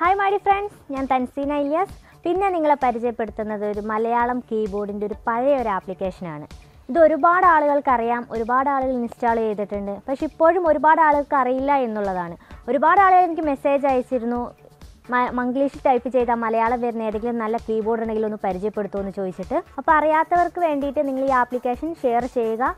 Hi Madey friends ഞാൻ തൻസീന ഇല്യാസ്. പിന്നെ നിങ്ങളെ പരിചയപ്പെടുത്തുന്നത് ഒരു മലയാളം കീബോർഡിന്റെ ഒരു പഴയ ഒരു ആപ്ലിക്കേഷനാണ് ഇത് ഒരുപാട് ആളുകൾക്ക് അറിയാം. ഒരുപാട് ആളുകൾ ഇൻസ്റ്റാൾ ചെയ്തിട്ടുണ്ട്. പക്ഷെ ഇപ്പോഴും ഒരുപാട് ആളുകൾക്ക് അറിയില്ല എന്നുള്ളതാണ്. ഒരുപാട് ആളുകൾ എനിക്ക് മെസ്സേജ് അയച്ചിരുന്നു. മംഗ്ലീഷ് ടൈപ്പ് ചെയ്താൽ മലയാളം വരുന്ന ഏതെങ്കിലും നല്ല കീബോർഡ് ഉണ്ടെങ്കിൽ ഒന്ന് പരിചയപ്പെടുത്തുമെന്ന് ചോദിച്ചിട്ട്. അപ്പോൾ അറിയാത്തവർക്ക് വേണ്ടിയിട്ട് നിങ്ങൾ ഈ ആപ്ലിക്കേഷൻ ഷെയർ ചെയ്യുക.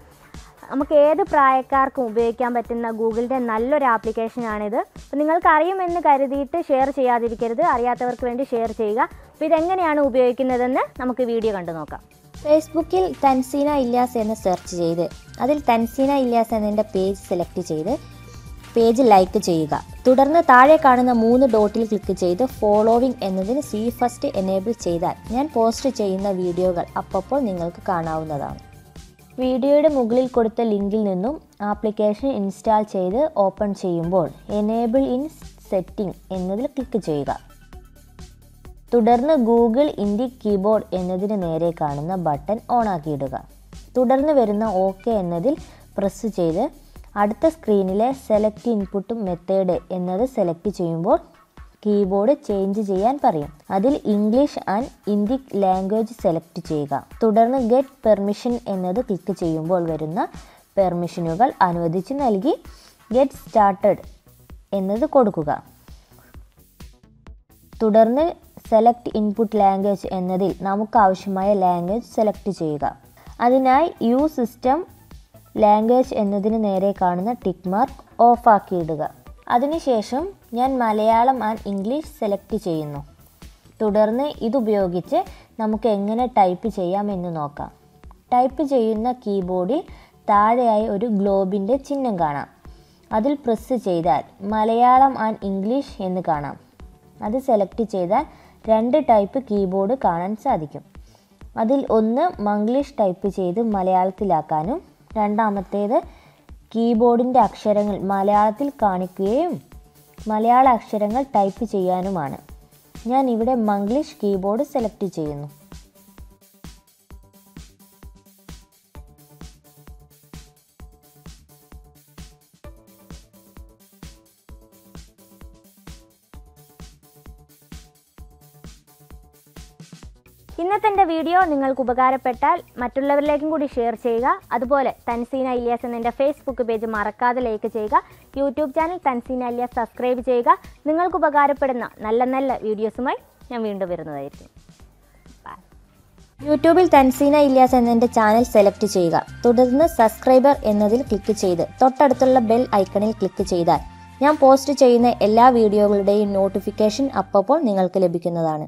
നമുക്ക് ഏത് പ്രായക്കാർക്കും ഉപയോഗിക്കാൻ പറ്റുന്ന ഗൂഗിളിന്റെ നല്ലൊരു ആപ്ലിക്കേഷനാണിത്. അപ്പോൾ നിങ്ങൾക്ക് അറിയുമെന്ന് കരുതിയിട്ട് ഷെയർ ചെയ്യാതിരിക്കരുത്. അറിയാത്തവർക്ക് വേണ്ടി ഷെയർ ചെയ്യുക. അപ്പോൾ ഇതെങ്ങനെയാണ് ഉപയോഗിക്കുന്നതെന്ന് നമുക്ക് വീഡിയോ കണ്ടു നോക്കാം. ഫേസ്ബുക്കിൽ തൻസീന ഇല്യാസ് എന്ന് സെർച്ച് ചെയ്ത് അതിൽ തൻസീന ഇല്യാസ് എന്നതിന്റെ പേജ് സെലക്ട് ചെയ്ത് പേജ് ലൈക്ക് ചെയ്യുക. തുടർന്ന് താഴെ കാണുന്ന മൂന്ന് ഡോട്ടിൽ ക്ലിക്ക് ചെയ്ത് ഫോളോവിംഗ് എന്നതിന് സി ഫസ്റ്റ് എനേബിൾ ചെയ്താൽ ഞാൻ പോസ്റ്റ് ചെയ്യുന്ന വീഡിയോകൾ അപ്പോൾ നിങ്ങൾക്ക് കാണാവുന്നതാണ്. വീഡിയോയുടെ മുകളിൽ കൊടുത്ത ലിങ്കിൽ നിന്നും ആപ്ലിക്കേഷൻ ഇൻസ്റ്റാൾ ചെയ്ത് ഓപ്പൺ ചെയ്യുമ്പോൾ എനേബിൾ ഇൻ സെറ്റിംഗ് എന്നതിൽ ക്ലിക്ക് ചെയ്യുക. തുടർന്ന് ഗൂഗിൾ ഇന്ത്യ കീബോർഡ് എന്നതിന് നേരെ കാണുന്ന ബട്ടൺ ഓണാക്കിയിടുക തുടർന്ന് വരുന്ന ഓക്കെ എന്നതിൽ പ്രസ് ചെയ്ത് അടുത്ത സ്ക്രീനിലെ സെലക്ട് ഇൻപുട്ട് മെത്തേഡ് എന്നത് സെലക്ട് ചെയ്യുമ്പോൾ കീബോർഡ് ചേഞ്ച് ചെയ്യാൻ പറയും. അതിൽ English and Hindi language select ചെയ്യുക. തുടർന്ന് ഗെറ്റ് പെർമിഷൻ എന്നത് ക്ലിക്ക് ചെയ്യുമ്പോൾ വരുന്ന പെർമിഷനുകൾ അനുവദിച്ച് നൽകി ഗെറ്റ് സ്റ്റാർട്ടഡ് എന്നത് കൊടുക്കുക. തുടർന്ന് സെലക്ട് ഇൻപുട്ട് ലാംഗ്വേജ് എന്നതിൽ നമുക്ക് ആവശ്യമായ ലാംഗ്വേജ് സെലക്ട് ചെയ്യുക. അതിനായി യു സിസ്റ്റം ലാംഗ്വേജ് എന്നതിന് നേരെ കാണുന്ന ടിക്ക് മാർക്ക് ഓഫാക്കിയിടുക അതിനുശേഷം ഞാൻ മലയാളം ആൻഡ് ഇംഗ്ലീഷ് സെലക്ട് ചെയ്യുന്നു. തുടർന്ന് ഇതുപയോഗിച്ച് നമുക്ക് എങ്ങനെ ടൈപ്പ് ചെയ്യാമെന്ന് നോക്കാം. ടൈപ്പ് ചെയ്യുന്ന കീബോർഡിൽ താഴെയായി ഒരു ഗ്ലോബിന്റെ ചിഹ്നം കാണാം. അതിൽ പ്രസ് ചെയ്താൽ മലയാളം ആൻഡ് ഇംഗ്ലീഷ് എന്ന് കാണാം. അത് സെലക്ട് ചെയ്താൽ രണ്ട് ടൈപ്പ് കീബോർഡ് കാണാൻ സാധിക്കും. അതിൽ ഒന്ന് മംഗ്ലീഷ് ടൈപ്പ് ചെയ്ത് മലയാളത്തിലാക്കാനും രണ്ടാമത്തേത് കീബോർഡിന്റെ അക്ഷരങ്ങൾ മലയാളത്തിൽ കാണിക്കുകയും മലയാള അക്ഷരങ്ങൾ ടൈപ്പ് ചെയ്യാനുമാണ്. ഞാൻ ഇവിടെ മംഗ്ലീഷ് കീബോർഡ് സെലക്ട് ചെയ്യുന്നു. ഇന്നത്തെ എന്റെ വീഡിയോ നിങ്ങൾക്ക് ഉപകാരപ്പെട്ടാൽ മറ്റുള്ളവരിലേക്കും കൂടി ഷെയർ ചെയ്യുക. അതുപോലെ തൻസീന ഇലിയാസ് എന്ന എന്റെ ഫേസ്ബുക്ക് പേജ് മറക്കാതെ ലൈക്ക് ചെയ്യുക. YouTube channel Thanseena Iliyas subscribe ചെയ്യുക. നിങ്ങൾക്ക് ഉപകാരപ്പെടുന്ന നല്ല നല്ല വീഡിയോസുമായി ഞാൻ വീണ്ടും വരുന്നതായിരിക്കും. യൂട്യൂബിൽ തൻസീന ഇല്യാസ് എന്നതിന്റെ ചാനൽ സെലക്ട് ചെയ്യുക. തുടർന്ന് സബ്സ്ക്രൈബർ എന്നതിൽ ക്ലിക്ക് ചെയ്ത് തൊട്ടടുത്തുള്ള ബെൽ ഐക്കണിൽ ക്ലിക്ക് ചെയ്താൽ ഞാൻ പോസ്റ്റ് ചെയ്യുന്ന എല്ലാ വീഡിയോകളുടെയും നോട്ടിഫിക്കേഷൻ അപ്പോൾ നിങ്ങൾക്ക് ലഭിക്കുന്നതാണ്.